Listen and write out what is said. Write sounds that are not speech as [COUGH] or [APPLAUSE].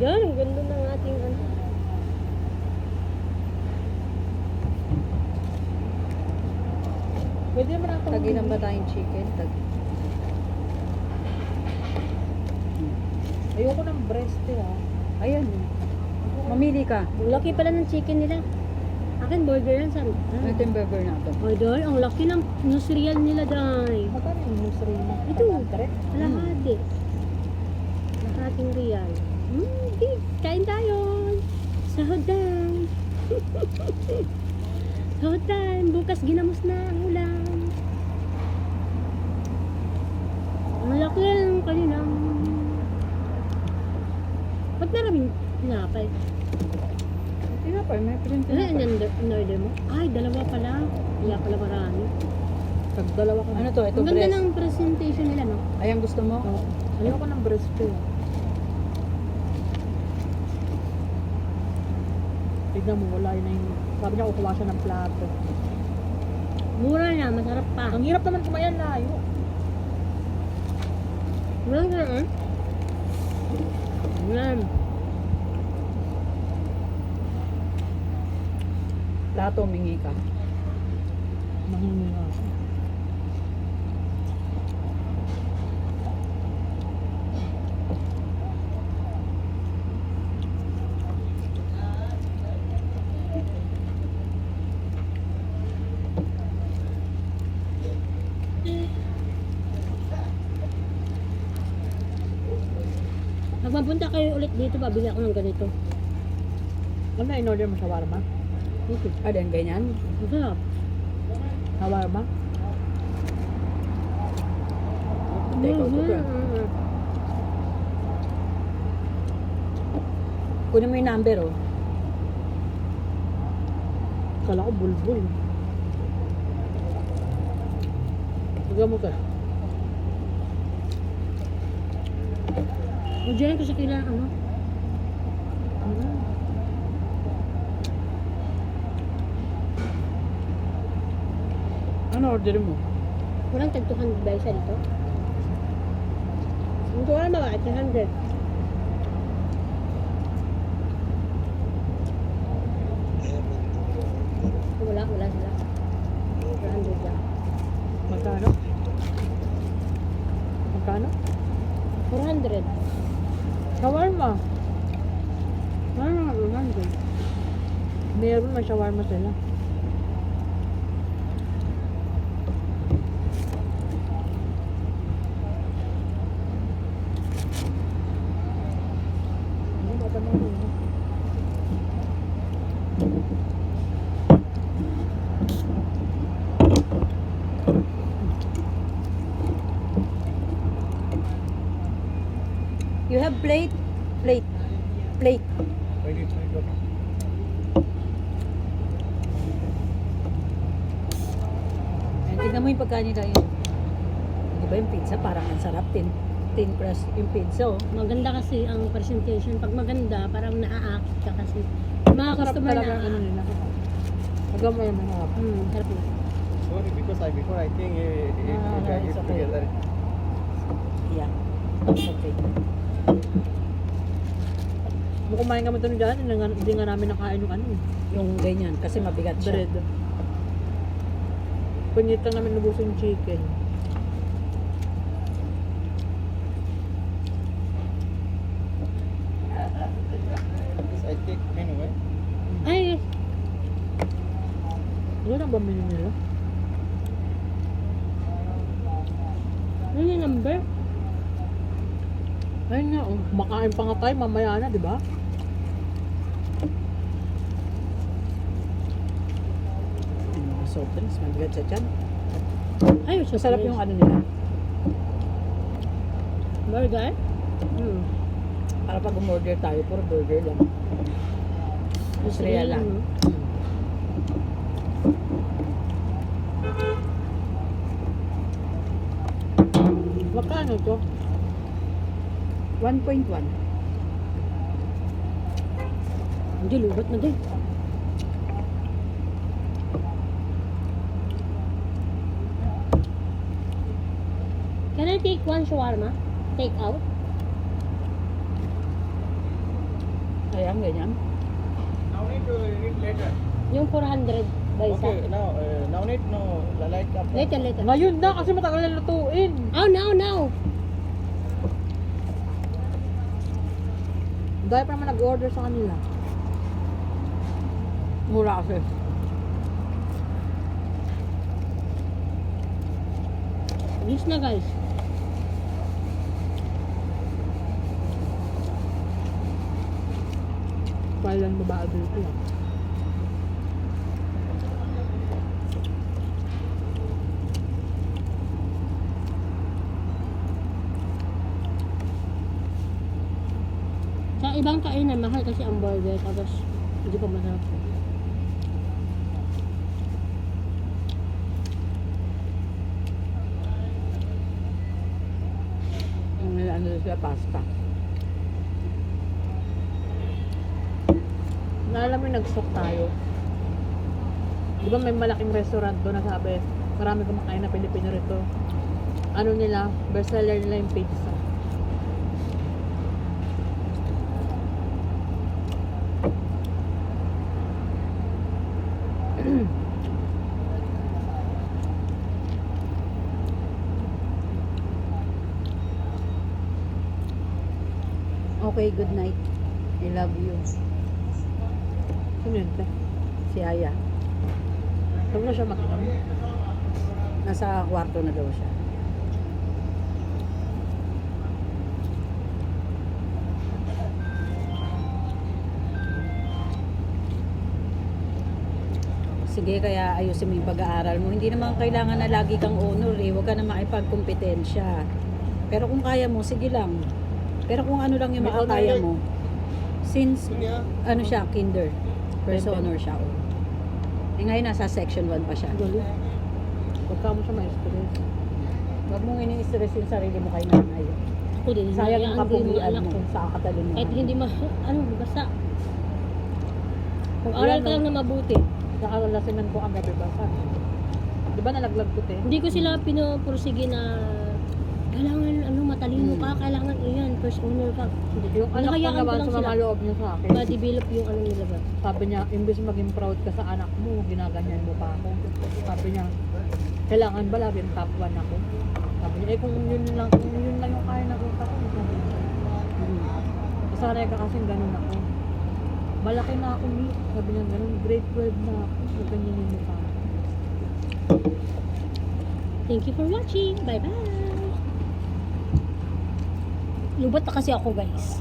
Yan, ang ganda ng ating ano. Pwede naman ako. Tagilan ba tayong chicken? Tag Ayoko ng breast eh ah. Ayan. Mamili ka. Ang laki pala ng chicken nila. Akin burger yan sa Ito yung burger natin. Ay, Day, ang laki ng nusrial nila, Day. Magkano yung mo? Ito. Direct? [LAUGHS] Time. Bukas ginamos na ang ulam. Ang laki ng kanilang... Ba't maraming tinapay? Tinapay, may print Ano yung in-order mo? Ay, dalawa pala. Kaya pala marami. Pag dalawa ka. Ano to? Ito Ang ganda breast. ng presentation nila, no? Ayan gusto mo? Oo. Ayoko ng breast eh. Tignan mo, wala yun na yung... Sabi niya kukuha siya ng plato. Mura na, masarap pa. Ang hirap naman kumayan layo. Mura na, eh. Yan. Plato, mingi ka. Mahingi nga ako. Pag mapunta kayo ulit dito, babili ako ng ganito. Ano na in-order mo? Shawarma? Okay. Ah, then ganyan. Masarap. Shawarma? Take out ko. Mhm. Kunin mo yung number, oh. Kala ko bulbul. Tignan mo ka. O dyan ko sa kailangan, ano? Ano order mo? Walang tag 200 ba isa dito? Hindi wala ba? 200. Wala, wala sila. 200 lang. Magkano? Magkano? 400. Shawarma. Ano nga, Orlando? Meron may shawarma sila. Ano ba tanong mo? You have plate? Plate. Plate. Ayan, tignan mo yung pagkain nila yun. Di ba yung pizza? Parang ang sarap. Tin, tin crust yung pizza, oh. Maganda kasi ang presentation. Pag maganda, parang naaakit ka kasi. Yung Mga Sarap customer talaga na ano nila. Hanggang mo yung mga Hmm, sarap na. Sorry, because I before I think it, it, No, no, it, no, it it's okay. together. Yeah. Okay. Kung kumain kami doon dyan, hindi nga, hindi nga namin nakain yung ano eh. Yung ganyan, kasi mabigat siya. Bread. Punyit lang namin nabusin yung chicken. I take anyway. Ay, Ano na ba menu nila? ano yung number? Ayun nga, oh. Makain pa nga tayo mamaya na, di ba? Yung mga soft drinks, mabigat siya dyan. Ay, Masarap yung ano nila. Burger? Hmm. Para pag umorder tayo, puro burger lang. Real lang. no? Magkano to? 1.1. Hindi, lubat na din. Can I take one shawarma? Take out? Ayan, ganyan. Now need to eat later. Yung 400 ba isa? Okay, now uh, now need no like after. Later, later. Ngayon na kasi matagal na lutuin. Oh, now, now. Dahil pa naman nag-order sa kanila. Mura kasi. Yes na guys. Kailan babae dito. Sa ibang kainan, mahal kasi ang burger. Tapos, hindi pa masarap. Yung ano sila, pasta. Naalam mo yung nag-stock tayo. Di ba may malaking restaurant doon na sabi, marami kumakain na Pilipino rito. Ano nila, bestseller nila yung pizza. Okay, good night. I love you. Sino yun? Si Aya. Sabi na siya makinom. Nasa kwarto na daw siya. Sige, kaya ayusin mo yung pag-aaral mo. Hindi naman kailangan na lagi kang honor eh. Huwag ka na makipagkompetensya. Pero kung kaya mo, sige lang. Pero kung ano lang yung makakaya mo. Since, Yeah. ano siya, kinder. First honor siya. oh. Eh ngayon, nasa section 1 pa siya. Galing. Huwag ka mo siya ma-stress. Huwag mong ini-stress yung sarili mo kay nanay. Ako din. Sayang ang anak mo sa katalungan. Kahit hindi ma... Ano, basta. Kung aral ka lang na mabuti. Nakalalasingan ko ang gabi basa. Di ba nalaglag ko te? Hindi ko sila pinupursige na kailangan ano matalino ka, kailangan iyan, first honor ka. Yung anak ko Hinahayaan ko naman lang sa sila. loob niya sa akin. Ma-develop yung ano nila ba. Sabi niya, imbes maging proud ka sa anak mo, ginaganyan mo pa ako. Sabi niya, kailangan ba laging top 1 ako? Sabi niya, eh kung yun lang, kung yun lang yung kaya utak ko. Sabi niya, Hmm. Masanay ka kasing ganun ako. Malaki na ako ni, sabi niya ganun, grade 12 na ako. So, ganyan yung mukha. Thank you for watching. Bye-bye. Lubat na kasi ako guys.